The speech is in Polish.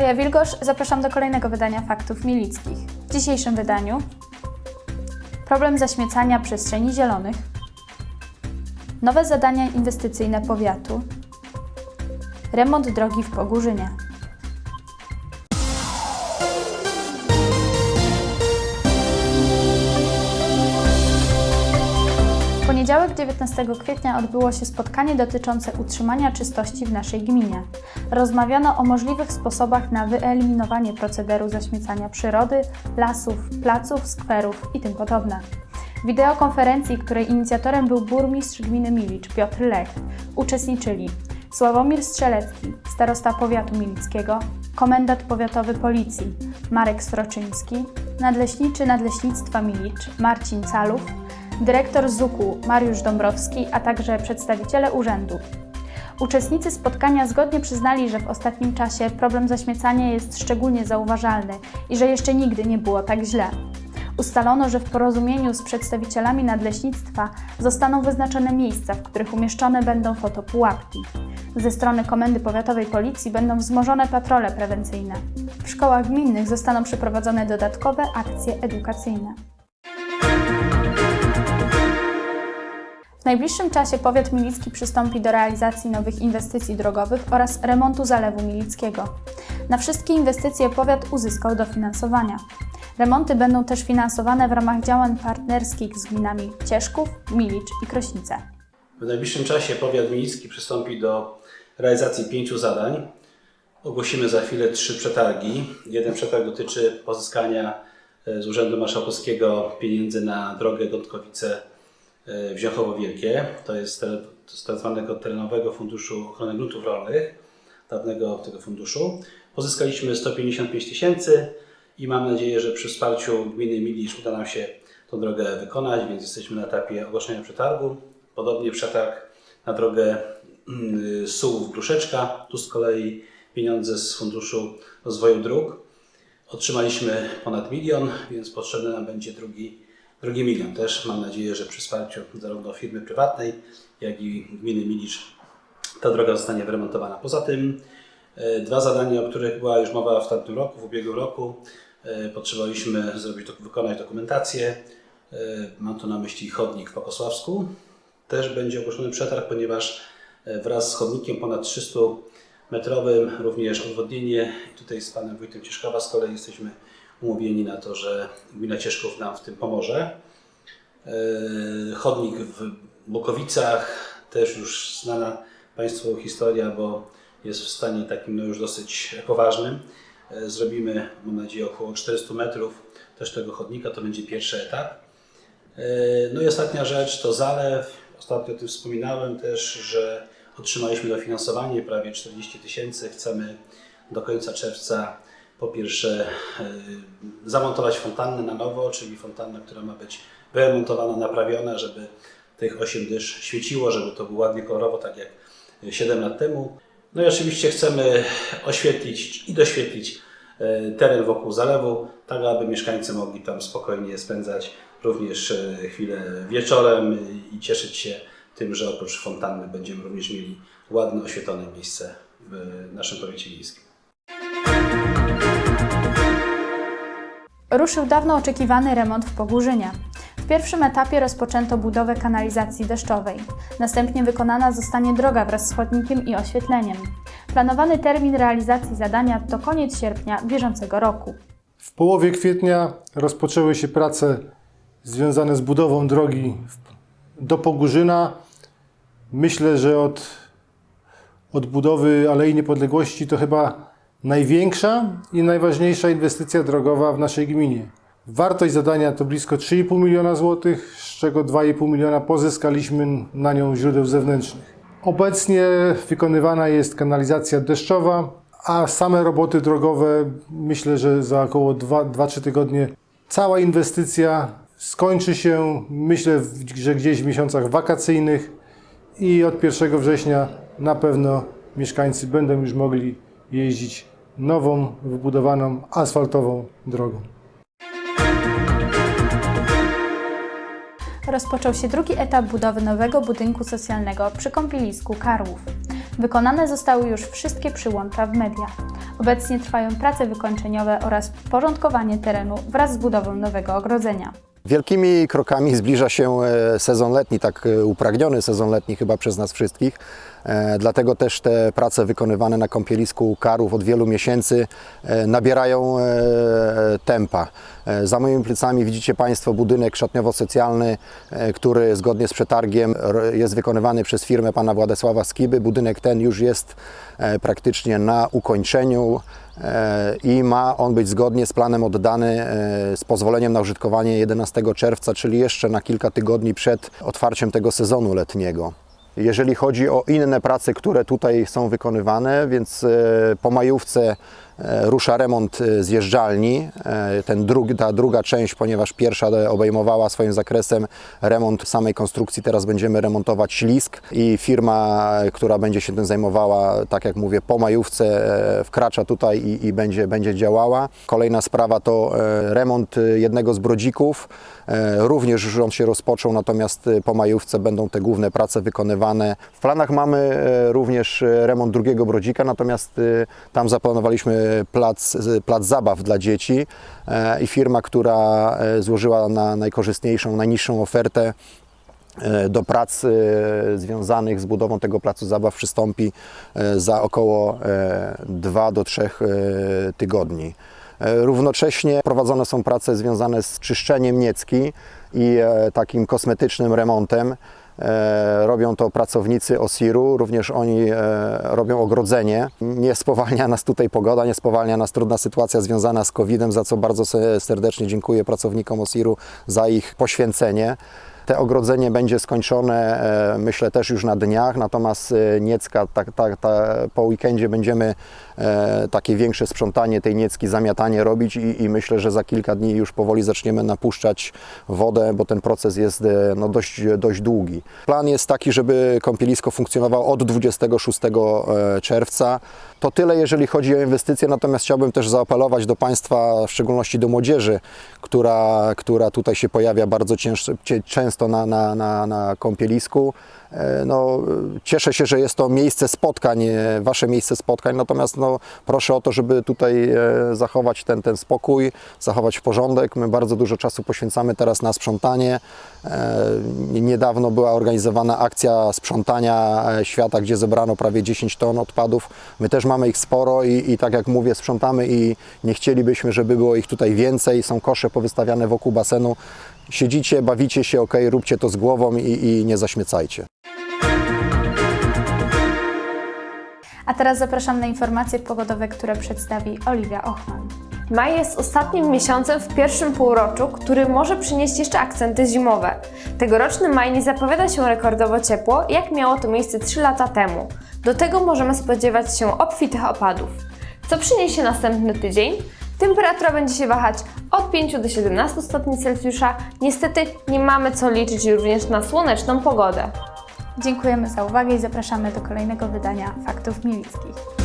Maria Wilgosz, zapraszam do kolejnego wydania Faktów Milickich. W dzisiejszym wydaniu problem zaśmiecania przestrzeni zielonych, nowe zadania inwestycyjne powiatu, remont drogi w Pogórzynie. 19 kwietnia odbyło się spotkanie dotyczące utrzymania czystości w naszej gminie. Rozmawiano o możliwych sposobach na wyeliminowanie procederu zaśmiecania przyrody, lasów, placów, skwerów i tym podobne. W wideokonferencji, której inicjatorem był burmistrz gminy Milicz Piotr Lech, uczestniczyli Sławomir Strzelecki, starosta powiatu milickiego, komendant powiatowy policji Marek Sroczyński, nadleśniczy Nadleśnictwa Milicz Marcin Calów, dyrektor ZUK-u Mariusz Dąbrowski, a także przedstawiciele urzędu. Uczestnicy spotkania zgodnie przyznali, że w ostatnim czasie problem zaśmiecania jest szczególnie zauważalny i że jeszcze nigdy nie było tak źle. Ustalono, że w porozumieniu z przedstawicielami nadleśnictwa zostaną wyznaczone miejsca, w których umieszczone będą fotopułapki. Ze strony Komendy Powiatowej Policji będą wzmożone patrole prewencyjne. W szkołach gminnych zostaną przeprowadzone dodatkowe akcje edukacyjne. W najbliższym czasie powiat milicki przystąpi do realizacji nowych inwestycji drogowych oraz remontu zalewu milickiego. Na wszystkie inwestycje powiat uzyskał dofinansowania. Remonty będą też finansowane w ramach działań partnerskich z gminami Cieszków, Milicz i Krośnice. W najbliższym czasie powiat milicki przystąpi do realizacji pięciu zadań. Ogłosimy za chwilę trzy przetargi. Jeden przetarg dotyczy pozyskania e, z Urzędu Marszałkowskiego pieniędzy na drogę Gątkowice e, Wziochowo Wielkie. To jest z tak zwanego terenowego funduszu ochrony gruntów rolnych, dawnego tego funduszu. Pozyskaliśmy 155 tysięcy i mam nadzieję, że przy wsparciu gminy Milicz uda nam się tą drogę wykonać, więc jesteśmy na etapie ogłoszenia przetargu. Podobnie przetarg na drogę mm, Sułów-Gruszeczka. Tu z kolei pieniądze z Funduszu Rozwoju Dróg. Otrzymaliśmy ponad milion, więc potrzebny nam będzie drugi, drugi milion. Też mam nadzieję, że przy wsparciu zarówno firmy prywatnej, jak i gminy Milicz ta droga zostanie wyremontowana. Poza tym e, dwa zadania, o których była już mowa w tamtym roku, w ubiegłym roku, e, potrzebowaliśmy zrobić, wykonać dokumentację. E, Mam tu na myśli chodnik w Pokosławsku. Też będzie ogłoszony przetarg, ponieważ wraz z chodnikiem ponad 300 metrowym, również odwodnienie. Tutaj z panem wójtem Cieszkowa z kolei jesteśmy umówieni na to, że gmina Cieszków nam w tym pomoże. E, Chodnik w Bukowicach, też już znana Państwu historia, bo jest w stanie takim no już dosyć poważnym. E, Zrobimy, mam nadzieję, około 400 metrów też tego chodnika, to będzie pierwszy etap. E, No i ostatnia rzecz to zalew. Ostatnio o tym wspominałem też, że otrzymaliśmy dofinansowanie prawie 40 tysięcy. Chcemy do końca czerwca po pierwsze e, zamontować fontannę na nowo, czyli fontannę, która ma być wyremontowana, naprawiona, żeby tych 8 dysz świeciło, żeby to było ładnie kolorowo, tak jak 7 lat temu. No i oczywiście chcemy oświetlić i doświetlić e, teren wokół zalewu, tak aby mieszkańcy mogli tam spokojnie spędzać również e, chwilę wieczorem i cieszyć się tym, że oprócz fontanny będziemy również mieli ładne, oświetlone miejsce w naszym powiecie miejskim. Ruszył dawno oczekiwany remont w Pogórzynie. W pierwszym etapie rozpoczęto budowę kanalizacji deszczowej. Następnie wykonana zostanie droga wraz z chodnikiem i oświetleniem. Planowany termin realizacji zadania to koniec sierpnia bieżącego roku. W połowie kwietnia rozpoczęły się prace związane z budową drogi do Pogórzyna. Myślę, że od, od budowy Alei Niepodległości to chyba największa i najważniejsza inwestycja drogowa w naszej gminie. Wartość zadania to blisko 3,5 miliona złotych, z czego 2,5 miliona pozyskaliśmy na nią źródeł zewnętrznych. Obecnie wykonywana jest kanalizacja deszczowa, a same roboty drogowe myślę, że za około 2-3 tygodnie cała inwestycja skończy się, myślę, że gdzieś w miesiącach wakacyjnych i od 1 września na pewno mieszkańcy będą już mogli jeździć nową, wybudowaną asfaltową drogą. rozpoczął się drugi etap budowy nowego budynku socjalnego przy kąpielisku Karłów. Wykonane zostały już wszystkie przyłącza w mediach. Obecnie trwają prace wykończeniowe oraz porządkowanie terenu wraz z budową nowego ogrodzenia. Wielkimi krokami zbliża się e, sezon letni, tak e, upragniony sezon letni chyba przez nas wszystkich. E, Dlatego też te prace wykonywane na kąpielisku Karów od wielu miesięcy e, nabierają e, tempa. Za moimi plecami widzicie Państwo budynek szatniowo-socjalny, który zgodnie z przetargiem jest wykonywany przez firmę pana Władysława Skiby. Budynek ten już jest praktycznie na ukończeniu i ma on być zgodnie z planem oddany z pozwoleniem na użytkowanie 11 czerwca, czyli jeszcze na kilka tygodni przed otwarciem tego sezonu letniego. Jeżeli chodzi o inne prace, które tutaj są wykonywane, więc e, po majówce rusza remont e, zjeżdżalni. E, Ten ta druga część, ponieważ pierwsza e, obejmowała swoim zakresem remont samej konstrukcji, teraz będziemy remontować ślisk i firma, e, która będzie się tym zajmowała, tak jak mówię, po majówce e, wkracza tutaj i, i będzie, będzie działała. Kolejna sprawa to e, remont e, jednego z brodzików. E, Również już on się rozpoczął, natomiast e, po majówce będą te główne prace wykonywane. W planach mamy e, również e, remont drugiego brodzika, natomiast e, tam zaplanowaliśmy plac, plac zabaw dla dzieci e, i firma, która e, złożyła na najkorzystniejszą, najniższą ofertę e, do prac związanych z budową tego placu zabaw przystąpi za około 2 do 3 tygodni. Równocześnie prowadzone są prace związane z czyszczeniem niecki i takim kosmetycznym remontem. E, Robią to pracownicy OSIR-u, również oni e, robią ogrodzenie. Nie spowalnia nas tutaj pogoda, nie spowalnia nas trudna sytuacja związana z COVID-em, za co bardzo se- serdecznie dziękuję pracownikom OSIR-u za ich poświęcenie. Te ogrodzenie będzie skończone, e, myślę, też już na dniach, natomiast e, Niecka tak, tak, ta, po weekendzie będziemy e, takie większe sprzątanie tej Niecki, zamiatanie robić i, i myślę, że za kilka dni już powoli zaczniemy napuszczać wodę, bo ten proces jest no, dość, dość długi. Plan jest taki, żeby kąpielisko funkcjonowało od 26 e, czerwca. To tyle, jeżeli chodzi o inwestycje, natomiast chciałbym też zaapelować do Państwa, w szczególności do młodzieży, która, która tutaj się pojawia bardzo cie- często na, na, na, na kąpielisku. E, No, cieszę się, że jest to miejsce spotkań, e, Wasze miejsce spotkań, natomiast no, proszę o to, żeby tutaj e, zachować ten, ten spokój, zachować porządek. My bardzo dużo czasu poświęcamy teraz na sprzątanie. Niedawno była organizowana akcja sprzątania świata, gdzie zebrano prawie 10 ton odpadów. My też mamy ich sporo i, i tak jak mówię, sprzątamy i nie chcielibyśmy, żeby było ich tutaj więcej. Są kosze powystawiane wokół basenu. Siedzicie, bawicie się, ok, róbcie to z głową i, i nie zaśmiecajcie. A teraz zapraszam na informacje pogodowe, które przedstawi Oliwia Ochman. Maj jest ostatnim miesiącem w pierwszym półroczu, który może przynieść jeszcze akcenty zimowe. Tegoroczny maj nie zapowiada się rekordowo ciepło, jak miało to miejsce 3 lata temu. Do tego możemy spodziewać się obfitych opadów. Co przyniesie następny tydzień? Temperatura będzie się wahać od 5 do 17 stopni Celsjusza. Niestety nie mamy co liczyć również na słoneczną pogodę. Dziękujemy za uwagę i zapraszamy do kolejnego wydania Faktów Milickich.